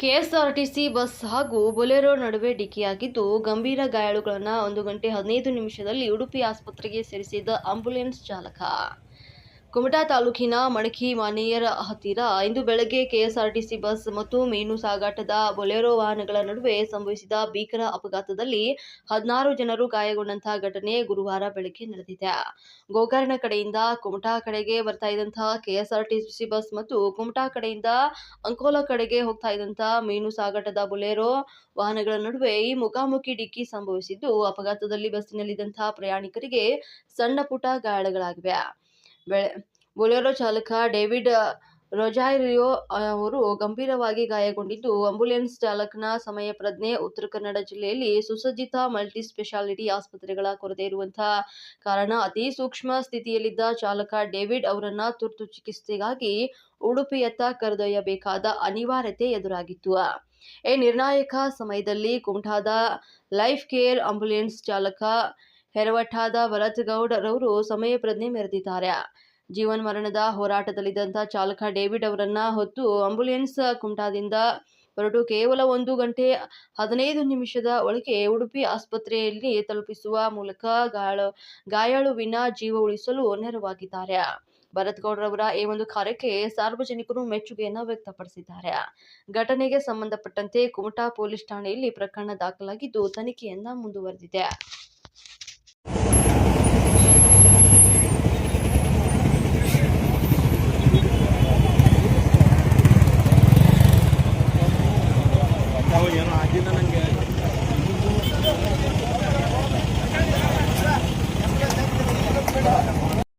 KSRTC bus ಹಾಗೂ Bolero ನಡುವೆ ಡಿಕ್ಕಿಯಾಗಿದ್ದು ಗಂಭೀರ ಗಾಯಾಳುಗಳನ್ನು ಒಂದು ಗಂಟೆ ಹದಿನೈದು ನಿಮಿಷದಲ್ಲಿ ಉಡುಪಿ ಆಸ್ಪತ್ರೆಗೆ ಸೇರಿಸಿದ ಆಂಬ್ಯುಲೆನ್ಸ್ ಚಾಲಕ. ಕುಮಟಾ ತಾಲೂಕಿನ ಮಣಕಿ ಮಾನೆಯರ ಹತ್ತಿರ ಇಂದು ಬೆಳಗ್ಗೆ ಕೆಎಸ್ಆರ್ಟಿಸಿ ಬಸ್ ಮತ್ತು ಮೀನು ಸಾಗಾಟದ ಬೊಲೆರೋ ವಾಹನಗಳ ನಡುವೆ ಸಂಭವಿಸಿದ ಭೀಕರ ಅಪಘಾತದಲ್ಲಿ ಹದಿನಾರು ಜನರು ಗಾಯಗೊಂಡಂತಹ ಘಟನೆ ಗುರುವಾರ ಬೆಳಗ್ಗೆ ನಡೆದಿದೆ. ಗೋಕರ್ಣ ಕಡೆಯಿಂದ ಕುಮಟಾ ಕಡೆಗೆ ಬರ್ತಾ ಇದ್ದಂತಹ ಕೆಎಸ್ಆರ್ಟಿಸಿ ಬಸ್ ಮತ್ತು ಕುಮಟಾ ಕಡೆಯಿಂದ ಅಂಕೋಲಾ ಕಡೆಗೆ ಹೋಗ್ತಾ ಇದ್ದಂತಹ ಮೀನು ಸಾಗಾಟದ ಬೊಲೆರೋ ವಾಹನಗಳ ನಡುವೆ ಈ ಮುಖಾಮುಖಿ ಡಿಕ್ಕಿ ಸಂಭವಿಸಿದ್ದು, ಅಪಘಾತದಲ್ಲಿ ಬಸ್ಸಿನಲ್ಲಿದ್ದಂತಹ ಪ್ರಯಾಣಿಕರಿಗೆ ಸಣ್ಣ ಪುಟ್ಟ ಗಾಯಗಳಾಗಿವೆ ಬೆಳೆ. ಬೊಲೆರೋ ಚಾಲಕ ಡೇವಿಡ್ ರೊಜಾರಿಯೋ ಅವರು ಗಂಭೀರವಾಗಿ ಗಾಯಗೊಂಡಿದ್ದು. ಆಂಬ್ಯುಲೆನ್ಸ್ ಚಾಲಕನ ಸಮಯ ಪ್ರಜ್ಞೆ, ಉತ್ತರ ಕನ್ನಡ ಜಿಲ್ಲೆಯಲ್ಲಿ ಸುಸಜ್ಜಿತ ಮಲ್ಟಿ ಸ್ಪೆಷಾಲಿಟಿ ಆಸ್ಪತ್ರೆಗಳ ಕೊರತೆ ಇರುವಂತಹ ಕಾರಣ, ಅತಿ ಸೂಕ್ಷ್ಮ ಸ್ಥಿತಿಯಲ್ಲಿದ್ದ ಚಾಲಕ ಡೇವಿಡ್ ಅವರನ್ನ ತುರ್ತು ಚಿಕಿತ್ಸೆಗಾಗಿ ಉಡುಪಿಯತ್ತ ಕರೆದೊಯ್ಯಬೇಕಾದ ಅನಿವಾರ್ಯತೆ ಎದುರಾಗಿತ್ತು. ಈ ನಿರ್ಣಾಯಕ ಸಮಯದಲ್ಲಿ ಕುಮಟಾದ ಲೈಫ್ ಕೇರ್ ಆಂಬ್ಯುಲೆನ್ಸ್ ಚಾಲಕ ಹೆರವಠಾದ ಭರತ್ ಗೌಡ್ ರವರು ಸಮಯ ಪ್ರಜ್ಞೆ ಮೆರೆದಿದ್ದಾರೆ. ಜೀವನ್ ಮರಣದ ಹೋರಾಟದಲ್ಲಿದ್ದಂಥ ಚಾಲಕ ಡೇವಿಡ್ ಅವರನ್ನ ಹೊತ್ತು ಆಂಬುಲೆನ್ಸ್ ಕುಮಟಾದಿಂದ ಹೊರಟು ಕೇವಲ ಒಂದು ಗಂಟೆ ಹದಿನೈದು ನಿಮಿಷದ ಒಳಗೆ ಉಡುಪಿ ಆಸ್ಪತ್ರೆಯಲ್ಲಿ ತಲುಪಿಸುವ ಮೂಲಕ ಗಾಯ ಗಾಯಾಳುವಿನ ಜೀವ ಉಳಿಸಲು ನೆರವಾಗಿದ್ದಾರೆ. ಭರತ್ ಗೌಡ್ರವರ ಈ ಒಂದು ಕಾರ್ಯಕ್ಕೆ ಸಾರ್ವಜನಿಕರು ಮೆಚ್ಚುಗೆಯನ್ನು ವ್ಯಕ್ತಪಡಿಸಿದ್ದಾರೆ. ಘಟನೆಗೆ ಸಂಬಂಧಪಟ್ಟಂತೆ ಕುಮಟಾ ಪೊಲೀಸ್ ಠಾಣೆಯಲ್ಲಿ ಪ್ರಕರಣ ದಾಖಲಾಗಿದ್ದು, ತನಿಖೆಯನ್ನ ಮುಂದುವರೆದಿದೆ. ರಾಜೀನಾಮೆ ನಂಗೆ